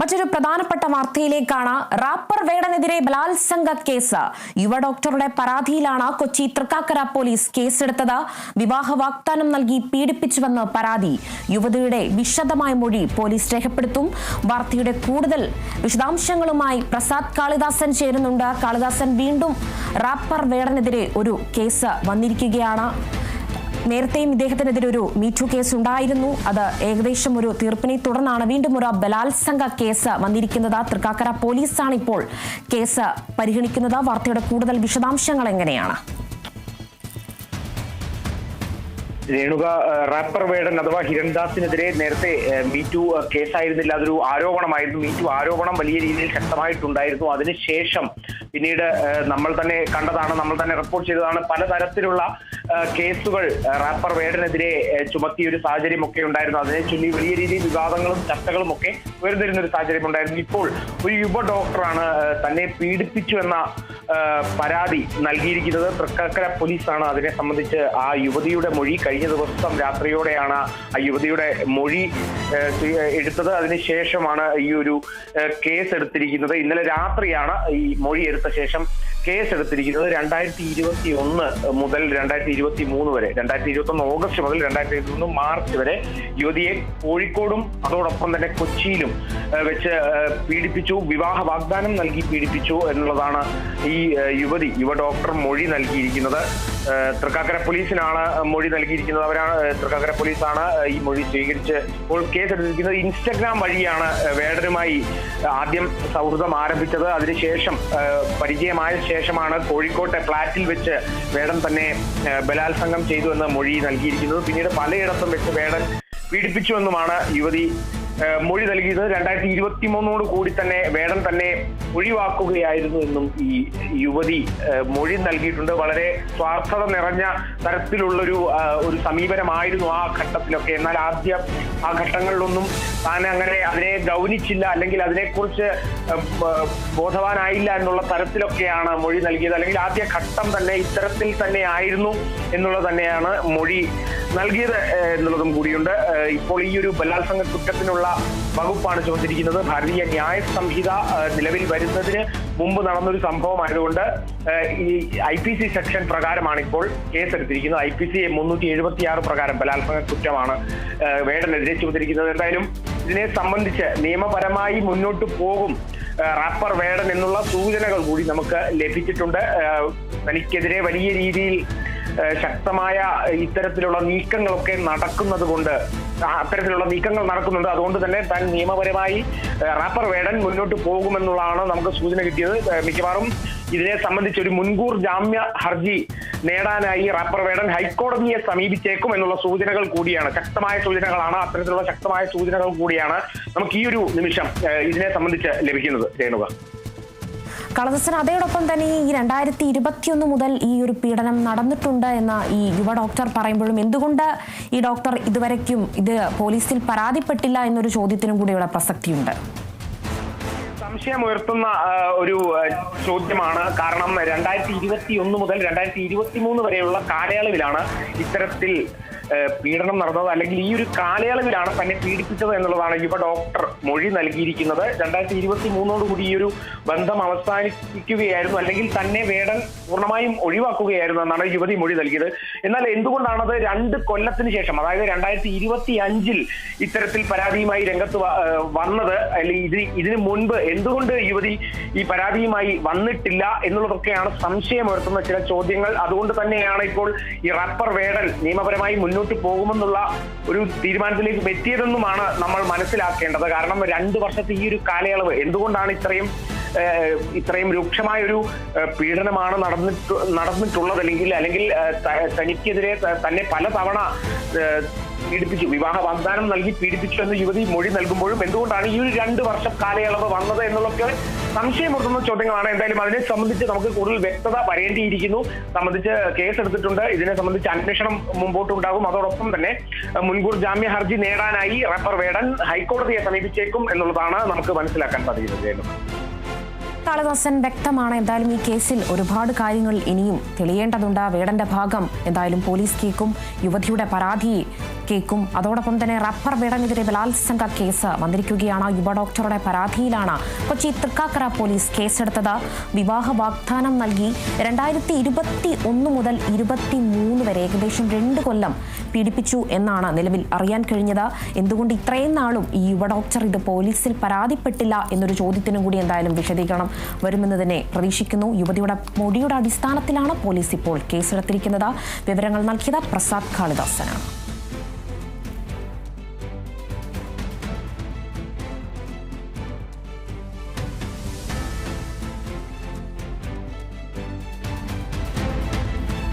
മറ്റൊരു പ്രധാനപ്പെട്ട വാർത്തയിലേക്കാണ്. റാപ്പർ വേടനെതിരെ ബലാത്സംഗ കേസ്. യുവ ഡോക്ടറുടെ പരാതിയിലാണ് കൊച്ചി തൃക്കാക്കര പോലീസ് കേസെടുത്തത്. വിവാഹ വാഗ്ദാനം നൽകി പീഡിപ്പിച്ചുവെന്ന് പരാതി. യുവതിയുടെ വിശദമായ മൊഴി പോലീസ് രേഖപ്പെടുത്തും. വാർത്തയുടെ കൂടുതൽ വിശദാംശങ്ങളുമായി പ്രസാദ് കാളിദാസൻ ചേരുന്നുണ്ട്. കാളിദാസൻ വീണ്ടും റാപ്പർ വേടനെതിരെ ഒരു കേസ് വന്നിരിക്കുകയാണ്. നേരത്തെയും ഇദ്ദേഹത്തിനെതിരെ ഒരു മീറ്റു കേസ് ഉണ്ടായിരുന്നു. അത് ഏകദേശം ഒരു തീർപ്പിനെ തുടർന്നാണ് വീണ്ടും ഒരു ബലാത്സംഗ കേസ് വന്നിരിക്കുന്നത്. തൃക്കാക്കര പോലീസാണ് ഇപ്പോൾ കേസ് പരിഗണിക്കുന്നത്. വാർത്തയുടെ കൂടുതൽ വിശദാംശങ്ങൾ എങ്ങനെയാണ്? രേണുക റാപ്പർ വേടൻ അഥവാ ഹിരൺദാസിനെതിരെ നേരത്തെ മീറ്റു കേസായിരുന്നില്ല. അതൊരു ആരോപണമായിരുന്നു. മീറ്റു ആരോപണം വലിയ രീതിയിൽ ശക്തമായിട്ടുണ്ടായിരുന്നു. അതിനുശേഷം പിന്നീട് നമ്മൾ തന്നെ കണ്ടതാണ് നമ്മൾ തന്നെ റിപ്പോർട്ട് ചെയ്തതാണ്. പലതരത്തിലുള്ള കേസുകൾ റാപ്പർ വേടനെതിരെ ചുമത്തിയ ഒരു സാഹചര്യം ഒക്കെ ഉണ്ടായിരുന്നു. അതിനെ ചൊല്ലി വലിയ രീതിയിൽ വിവാദങ്ങളും ചർച്ചകളും ഒക്കെ ഉയർന്നിരുന്ന ഒരു സാഹചര്യം ഉണ്ടായിരുന്നു. ഇപ്പോൾ ഒരു യുവ ഡോക്ടറാണ് തന്നെ പീഡിപ്പിച്ചു എന്ന പരാതി നൽകിയിരിക്കുന്നത്. തൃക്കാക്കര പോലീസാണ് അതിനെ സംബന്ധിച്ച് ആ യുവതിയുടെ മൊഴി കഴിഞ്ഞ ദിവസം രാത്രിയോടെയാണ് ആ യുവതിയുടെ മൊഴി എടുത്തത്. അതിനുശേഷമാണ് ഈ ഒരു കേസ് എടുത്തിരിക്കുന്നത് ഇന്നലെ രാത്രിയാണ് ഈ മൊഴി എടുത്ത ശേഷം കേസ് എടുത്തിരിക്കുന്നത് രണ്ടായിരത്തി ഇരുപത്തി ഒന്ന് മുതൽ രണ്ടായിരത്തി ഇരുപത്തി മൂന്ന് വരെ രണ്ടായിരത്തി ഇരുപത്തി ഒന്ന് ഓഗസ്റ്റ് മുതൽ രണ്ടായിരത്തി ഇരുപത്തി മൂന്ന് മാർച്ച് വരെ യുവതിയെ കോഴിക്കോടും അതോടൊപ്പം തന്നെ കൊച്ചിയിലും വെച്ച് പീഡിപ്പിച്ചു വിവാഹ വാഗ്ദാനം നൽകി പീഡിപ്പിച്ചു എന്നുള്ളതാണ് ഈ യുവതി യുവ ഡോക്ടർ മൊഴി നൽകിയിരിക്കുന്നത്. തൃക്കാക്കര പോലീസിനാണ് മൊഴി നൽകിയിരിക്കുന്നത്. അവരാണ് തൃക്കാക്കര പോലീസാണ് ഈ മൊഴി സ്വീകരിച്ച് ഇപ്പോൾ കേസ് എടുത്തിരിക്കുന്നത് ഇൻസ്റ്റഗ്രാം വഴിയാണ് വേടനുമായി ആദ്യം സൗഹൃദം ആരംഭിച്ചത്. അതിനുശേഷം പരിചയമായ ശേഷമാണ് കോഴിക്കോട്ടെ ഫ്ലാറ്റിൽ വെച്ച് വേടൻ തന്നെ ബലാത്സംഗം ചെയ്തു എന്ന് മൊഴി നൽകിയിരിക്കുന്നത്. പിന്നീട് പലയിടത്തും വെച്ച് വേടൻ പീഡിപ്പിച്ചുവെന്നുമാണ് യുവതി മൊഴി നൽകിയത് രണ്ടായിരത്തി ഇരുപത്തി മൂന്നോട് കൂടി തന്നെ വേടൻ തന്നെ ഒഴിവാക്കുകയായിരുന്നു എന്നും ഈ യുവതി മൊഴി നൽകിയിട്ടുണ്ട്. വളരെ സ്വാർത്ഥത നിറഞ്ഞ തരത്തിലുള്ളൊരു ഒരു സമീപനമായിരുന്നു ആ ഘട്ടത്തിലൊക്കെ. എന്നാൽ ആദ്യം ആ ഘട്ടങ്ങളിലൊന്നും താൻ അങ്ങനെ അതിനെ ഗൗനിച്ചില്ല അല്ലെങ്കിൽ അതിനെക്കുറിച്ച് ബോധവാനായില്ല എന്നുള്ള തരത്തിലൊക്കെയാണ് മൊഴി നൽകിയത്. അല്ലെങ്കിൽ ആദ്യ ഘട്ടം തന്നെ ഇത്തരത്തിൽ തന്നെ ആയിരുന്നു എന്നുള്ളത് തന്നെയാണ് മൊഴി നൽകിയത് എന്നുള്ളതും കൂടിയുണ്ട്. ഇപ്പോൾ ഈ ഒരു ബലാത്സംഗ കുറ്റത്തിനുള്ള വകുപ്പാണ് ചോദിച്ചിരിക്കുന്നത്. ഭാരതീയ ന്യായ സംഹിത നിലവിൽ വരുന്നതിന് മുമ്പ് നടന്നൊരു സംഭവമായതുകൊണ്ട് ഈ ഐ പി സി സെക്ഷൻ പ്രകാരമാണ് ഇപ്പോൾ കേസെടുത്തിരിക്കുന്നത്. ഐ പി സി മുന്നൂറ്റി എഴുപത്തി ആറ് പ്രകാരം ബലാത്സംഗ കുറ്റമാണ് വേടനെതിരെ ചുമത്തിരിക്കുന്നത്. എന്തായാലും ഇതിനെ സംബന്ധിച്ച് നിയമപരമായി മുന്നോട്ട് പോകും റാപ്പർ വേടൻ എന്നുള്ള സൂചനകൾ കൂടി നമുക്ക് ലഭിച്ചിട്ടുണ്ട്. തനിക്കെതിരെ വലിയ രീതിയിൽ ശക്തമായ ഇത്തരത്തിലുള്ള നീക്കങ്ങളൊക്കെ നടക്കുന്നത് കൊണ്ട് അത്തരത്തിലുള്ള നീക്കങ്ങൾ നടക്കുന്നുണ്ട്. അതുകൊണ്ട് തന്നെ താൻ നിയമപരമായി റാപ്പർ വേടൻ മുന്നോട്ട് പോകുമെന്നുള്ളതാണ് നമുക്ക് സൂചന കിട്ടിയത്. മിക്കവാറും ഇതിനെ സംബന്ധിച്ച് ഒരു മുൻകൂർ ജാമ്യ ഹർജി നേടാനായി റാപ്പർ വേടൻ ഹൈക്കോടതിയെ സമീപിച്ചേക്കും എന്നുള്ള സൂചനകൾ കൂടിയാണ്. ശക്തമായ സൂചനകളാണ് അത്തരത്തിലുള്ള ശക്തമായ സൂചനകൾ കൂടിയാണ് നമുക്ക് ഈ ഒരു നിമിഷം ഇതിനെ സംബന്ധിച്ച് ലഭിക്കുന്നത്. രേണുക. കളദസൻ അതോടൊപ്പം തന്നെ ഈ രണ്ടായിരത്തി ഇരുപത്തിയൊന്ന് മുതൽ ഈ ഒരു പീഡനം നടന്നിട്ടുണ്ട് എന്ന ഈ യുവ ഡോക്ടർ പറയുമ്പോഴും എന്തുകൊണ്ട് ഈ ഡോക്ടർ ഇതുവരയ്ക്കും ഇത് പോലീസിൽ പരാതിപ്പെട്ടില്ല എന്നൊരു ചോദ്യത്തിനും കൂടി ഇവിടെ പ്രസക്തിയുണ്ട്. സംശയം ഉയർത്തുന്ന ഒരു ചോദ്യമാണ്. കാരണം രണ്ടായിരത്തി ഇരുപത്തി ഒന്ന് മുതൽ രണ്ടായിരത്തി ഇരുപത്തി മൂന്ന് വരെയുള്ള കാലയളവിലാണ് ഇത്തരത്തിൽ പീഡനം നടന്നത് അല്ലെങ്കിൽ ഈ ഒരു കാലയളവിലാണ് തന്നെ പീഡിപ്പിച്ചത് എന്നുള്ളതാണ് യുവ ഡോക്ടർ മൊഴി നൽകിയിരിക്കുന്നത്. രണ്ടായിരത്തി ഇരുപത്തി മൂന്നോടുകൂടി ഈ ഒരു ബന്ധം അവസാനിപ്പിക്കുകയായിരുന്നു. അല്ലെങ്കിൽ തന്നെ വേടൻ പൂർണമായും ഒഴിവാക്കുകയായിരുന്നു എന്നാണ് യുവതി മൊഴി നൽകിയത്. എന്നാൽ എന്തുകൊണ്ടാണത് രണ്ട് കൊല്ലത്തിന് ശേഷം അതായത് രണ്ടായിരത്തി ഇരുപത്തി അഞ്ചിൽ ഇത്തരത്തിൽ പരാതിയുമായി രംഗത്ത് വന്നത് അല്ലെങ്കിൽ ഇത് ഇതിനു മുൻപ് എന്തുകൊണ്ട് യുവതി ഈ പരാതിയുമായി വന്നിട്ടില്ല എന്നുള്ളതൊക്കെയാണ് സംശയം സംശയമുയർത്തുന്ന ചില ചോദ്യങ്ങൾ. അതുകൊണ്ട് തന്നെയാണ് ഇപ്പോൾ ഈ റാപ്പർ വേടൻ നിയമപരമായി മുന്നോട്ട് പോകുമെന്നുള്ള ഒരു തീരുമാനത്തിലേക്ക് എത്തിയതെന്നുമാണ് നമ്മൾ മനസ്സിലാക്കേണ്ടത്. കാരണം രണ്ട് വർഷത്തെ ഈ ഒരു കാലയളവ് എന്തുകൊണ്ടാണ് ഇത്രയും ഇത്രയും രൂക്ഷമായ ഒരു പീഡനമാണ് നടന്നിട്ട് നടന്നിട്ടുള്ളത്? അല്ലെങ്കിൽ അല്ലെങ്കിൽ തനിക്കെതിരെ തന്നെ പലതവണ ഏഹ് പീഡിപ്പിച്ചു. വിവാഹ വാഗ്ദാനം നൽകി പീഡിപ്പിച്ചു എന്ന് യുവതി മൊഴി നൽകുമ്പോഴും എന്തുകൊണ്ടാണ് ഈ ഒരു രണ്ട് വർഷം കാലയളവ് വന്നത് എന്നുള്ളൊക്കെ സംശയമുട്ടുന്ന ചോദ്യങ്ങളാണ്. എന്തായാലും അതിനെ സംബന്ധിച്ച് നമുക്ക് കൂടുതൽ വ്യക്തത വരേണ്ടിയിരിക്കുന്നു. സംബന്ധിച്ച് കേസ് എടുത്തിട്ടുണ്ട്. ഇതിനെ സംബന്ധിച്ച് അന്വേഷണം മുമ്പോട്ടുണ്ടാകും അതോടൊപ്പം തന്നെ മുൻകൂർ ജാമ്യ ഹർജി നേടാനായി റെഫർ വേടൻ ഹൈക്കോടതിയെ സമീപിച്ചേക്കും എന്നുള്ളതാണ് നമുക്ക് മനസ്സിലാക്കാൻ സാധിക്കുന്നത്. കാളിദാസൻ വ്യക്തമാണ്. എന്തായാലും ഈ കേസിൽ ഒരുപാട് കാര്യങ്ങൾ ഇനിയും തെളിയേണ്ടതുണ്ട്. വേടന്റെ ഭാഗം എന്തായാലും പോലീസ് കേക്കും യുവതിയുടെ പരാതി കേക്കും. അതോടൊപ്പം തന്നെ റബ്ബർ വേടനെതിരെ ബലാത്സംഗ കേസ് വന്നിരിക്കുകയാണ്. യുവ ഡോക്ടറുടെ പരാതിയിലാണ് കൊച്ചി തൃക്കാക്കര പോലീസ് കേസെടുത്തത്. വിവാഹ വാഗ്ദാനം നൽകി രണ്ടായിരത്തി ഇരുപത്തി ഒന്ന് മുതൽ ഇരുപത്തി മൂന്ന് വരെ ഏകദേശം രണ്ട് കൊല്ലം പീഡിപ്പിച്ചു എന്നാണ് നിലവിൽ അറിയാൻ കഴിഞ്ഞത്. എന്തുകൊണ്ട് ഇത്രയും നാളും ഈ യുവ ഡോക്ടർ ഇത് പോലീസിൽ പരാതിപ്പെട്ടില്ല എന്നൊരു ചോദ്യത്തിനും കൂടി എന്തായാലും വിശദീകരണം വരുമെന്ന് തന്നെ പ്രതീക്ഷിക്കുന്നു. യുവതിയുടെ മൊഴിയുടെ അടിസ്ഥാനത്തിലാണ് പോലീസ് ഇപ്പോൾ കേസെടുത്തിരിക്കുന്നത്. വിവരങ്ങൾ നൽകിയത് പ്രസാദ് കാളിദാസനാണ്.